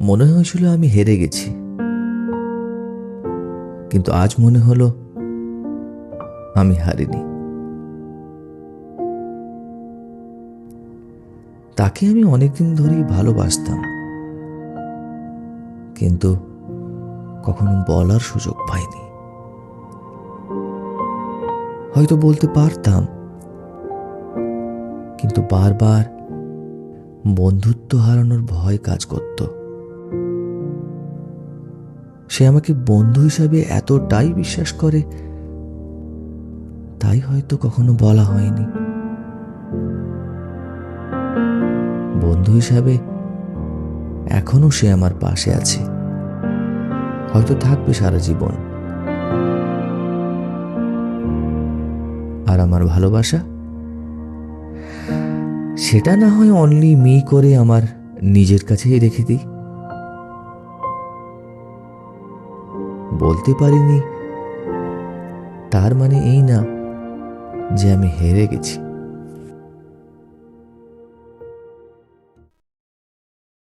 মনে হয়েছিল আমি হেরে গেছি। কিন্তু আজ মনে হলো আমি হারিনি। তাকে আমি অনেকদিন ধরেই ভালোবাসতাম। কিন্তু কখনো বলার সুযোগ পাইনি। হয়তো বলতে পারতাম। কিন্তু বারবার বন্ধুত্ব হারানোর ভয় কাজ করত। সে আমাকে বন্ধু হিসাবে এতটাই বিশ্বাস করে, তাই হয়তো কখনো বলা হয়নি। বন্ধু হিসাবে এখনও সে আমার পাশে আছে। হয়তো থাকবে সারা জীবন। আর আমার ভালোবাসা? সেটা না হয় অনলি মি করে আমার নিজের কাছেই রেখে দিই। বলতে পারিনি। তার মানে এই না যে আমি হেরে গেছি।